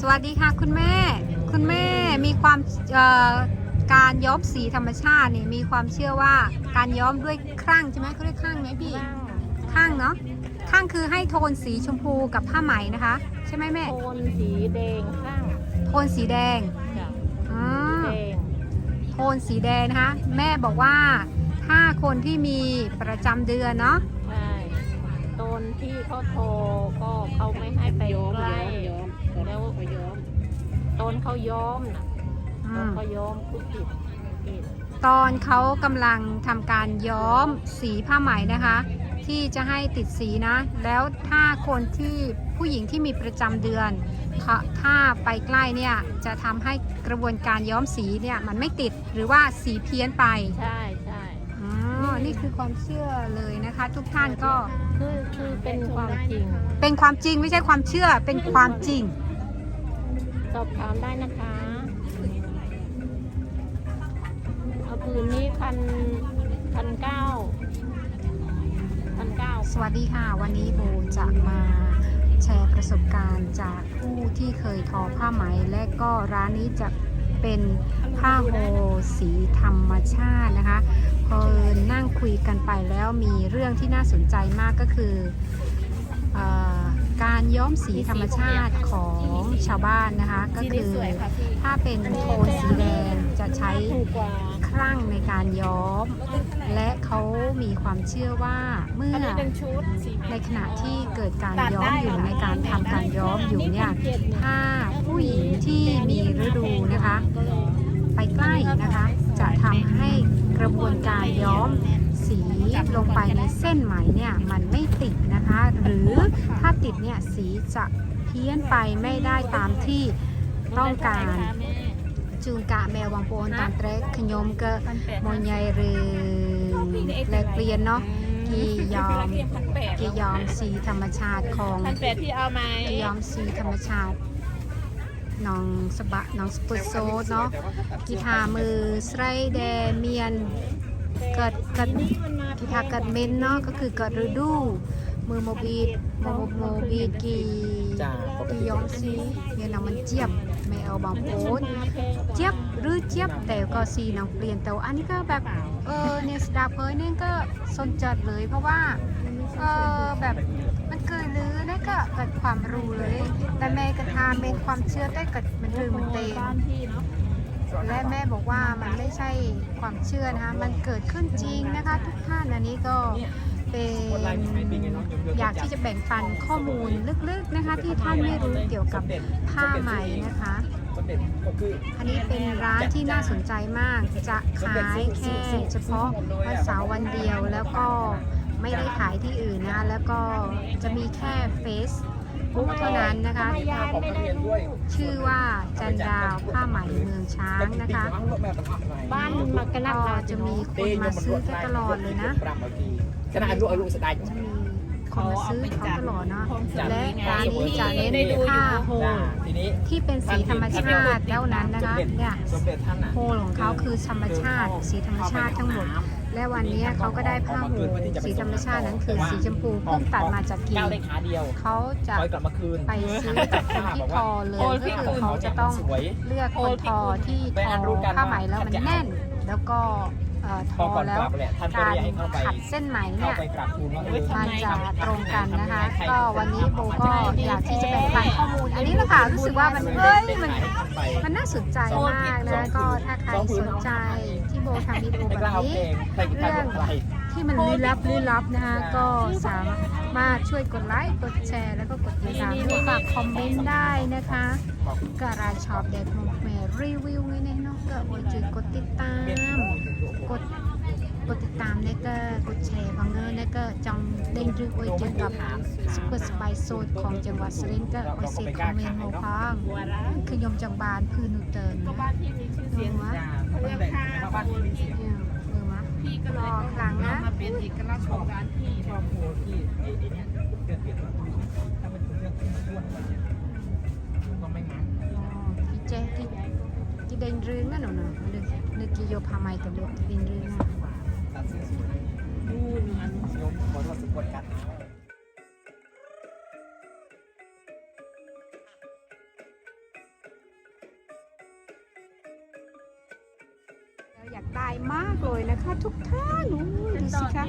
สวัสดีค่ะคุณแม่ คุณแม่มีความเอ่อการย้อมสีธรรมชาตินี่มีความเชื่อว่าการย้อมด้วยครั่งใช่ไหมเขาเรียกครั่งไหมพี่ครั่งเนาะครั่งคือให้โทนสีชมพูกับผ้าไหมนะคะ ใช่ไหมแม่โทนสีแดงข้างโทนสีแดงจ้ะอ่าแดงโทนสีแดงนะคะ แม่บอกว่าถ้าคนที่มีประจำเดือนเนาะใช่โทนที่เขาโทรก็เขาไม่ให้ไปใกล้แล้ว โทนเขาย้อมนะอืโทนมเขาย้อมคือผิดผิดตอนเขากำลังทำการย้อมสีผ้าไหมนะคะ ที่จะให้ติดสีนะ แล้วถ้าคนที่ผู้หญิงที่มีประจำเดือนเขาถ้าไปใกล้เนี่ยจะทำให้กระบวนการย้อมสีเนี่ยมันไม่ติดหรือว่าสีเพี้ยนไปใช่ใช่อ๋อนี่คือความเชื่อเลยนะคะ ทุกท่านก็คือคือเป็นความจริง เป็นความจริงไม่ใช่ความเชื่อเป็นความจริง สอบถามได้นะคะ เอาผืนนี้พันพันเก้าพันเก้าสวัสดีค่ะ วันนี้โบจะมาแชร์ประสบการณ์จากผู้ที่เคยทอผ้าไหม และก็ร้านนี้จะเป็นผ้าโฮสีธรรมชาตินะคะ พอนั่งคุยกันไปแล้วมีเรื่องที่น่าสนใจมากก็คือเออ การย้อมสีธรรมชาติของชาวบ้านนะคะ ก็คือถ้าเป็นโทนสีแดงจะใช้ครั่งในการย้อม และเขามีความเชื่อว่าเมื่อในขณะที่เกิดการย้อมอยู่ในการทำการย้อมอยู่เนี่ยถ้าผู้หญิงที่มีฤดูนะคะ ไปใกล้นะคะ จะทำให้กระบวนการย้อม สีลงไปในเส้นไหมเนี่ย มันไม่ติดนะคะ หรือถ้าติดเนี่ยสีจะเพี้ยนไปไม่ได้ตามที่ต้องการจูงกะแมววังโปนตามเตรกขยมเกะมอยายเรือแลกเปลี่ยนเนาะกี่ยอมกี่ยอมสีธรรมชาติของที่เอาไหมกียอมสีธรรมชาติน้องสบะน้องสปุตโซเนาะกีทามือไสรแดเมียน เกิดเกิดกีทาเกิดเมนเนาะก็คือเกิดฤดู มือโมบีดโมโมบีดกี่จ้าปกกี่ติยอมสีเนี่ยน้องมันเจี๊ยบไม่เอาบางโอนเจี๊ยบหรือเจี๊ยบแต่ก็สีน้องเปลี่ยนแต่ว่าอันนี้ก็แบบเออเนี่ยสดาเพยเนี่ยก็สนใจเลยเพราะว่าเออแบบมันเกิดลือนะก็เกิดความรู้เลย แต่แม่ก็ทานเป็นความเชื่อแต่เกิดมันลืมมันเตงบ้านพี่เนาะ และแม่บอกว่ามันไม่ใช่ความเชื่อนะคะ มันเกิดขึ้นจริงนะคะ ทุกท่านอันนี้ก็เป็นอยากที่จะแบ่งปันข้อมูลลึกๆนะคะ ที่ท่านไม่รู้เกี่ยวกับผ้าไหมนะคะอันนี้เป็นร้านที่น่าสนใจมาก จะขายแค่เฉพาะวันเสาร์วันเดียวแล้วก็ไม่ได้ขายที่อื่นนะ แล้วก็จะมีแค่เฟซ บุ๊กเท่านั้นนะคะของนักเรียนด้วยชื่อว่าจันดาวผ้าไหมเมืองช้างนะคะบ้านมากระนับก็จะมีคนมาซื้อกันตลอดเลยนะปรับมาทีขนาดลูกอายุสดายจะมี คนมาซื้อเขาตลอดเนาะและร้านนี้จะเน้นผ้าโฮลทีนี้ที่เป็นสีธรรมชาติเท่านั้นนะคะเนี่ยสมเด็จท่านน่ะโฮลของเขาคือธรรมชาติ สีธรรมชาติทั้งหมดและวันนี้เขาก็ได้ผ้าโฮลสีธรรมชาตินั้นคือสีชมพูเพิ่งตัดมาจากกีก้าวได้ขาเดียวเขาจะคอยกลับมาคืนไปซื้อจากคนที่ทอเลยก็คือเขาจะต้องสวยเลือกคนทอที่ทอผ้าไหมแล้วมันแน่น แล้วก็ เอ่อทพออก่อนแล้วกลับแหละท่านก็การเรียกให้เข้าไปขัดเส้นไหมเข้าเนี่ยไปกราบทูลว่าเออมันจะตรงกันนะคะ ก็วันนี้โบก็อยากที่จะแบ่งปันข้อมูล อันนี้แหละค่ะรู้สึกว่ามันเอ้ยมันมันน่าสนใจมากนะ ก็ถ้าใครสนใจที่โบทำวิดีโอไม่แบกล้าบเอาเพลนี้งใครกินใครบอกใครที่มันลี้ลับลี้ลับนะคะก็สามารถ มาช่วยกดไลค์ กดแชร์ แล้วก็กดติดตามด้วยฝากคอมเมนต์ได้นะคะก็ราชอบเด็กมงแม่รีวิวไว้ในนอกก็โบจุดกดติดตาม กดกดติดตามเนี่ก็กดแชร์บังเอิญเนี่ก็จองเด้งรึกไว้เกี่ยวกับสุขสบายโซนของจังหวัดสุรินทร์ก็ไว้เสียคอมเมนต์มาฟังหัวร้านคือยมจังบานพื้นหนูเตินก็นะบ้านพี่มีชื่อเสียวะเขาเรียกผ้าบ้านที่มีเสียงเออวะพี่ก็เลยต้งเอามา เป็นเอกลักษณ์ของร้านพี่ชอบโพที่ไอ้ไอ้เนี่ยเปลี่ยนเปลี่ยนถ้ามันเป็นเรื่องที่มันอ้วนกว่านี้ก็ไม่งั้นอ๋อที่เจ๊ที่ที่เด้งรึงนั่นหนูเนาะนึกนึกกี่โยพาไม้ตัวเลือกเด้งรึงนะตัดสินสวยดูหนึ่งอัน ยมขอโทษสุกดกัน อยากตายมากเลยนะคะ ทุกท่านดูสิคะ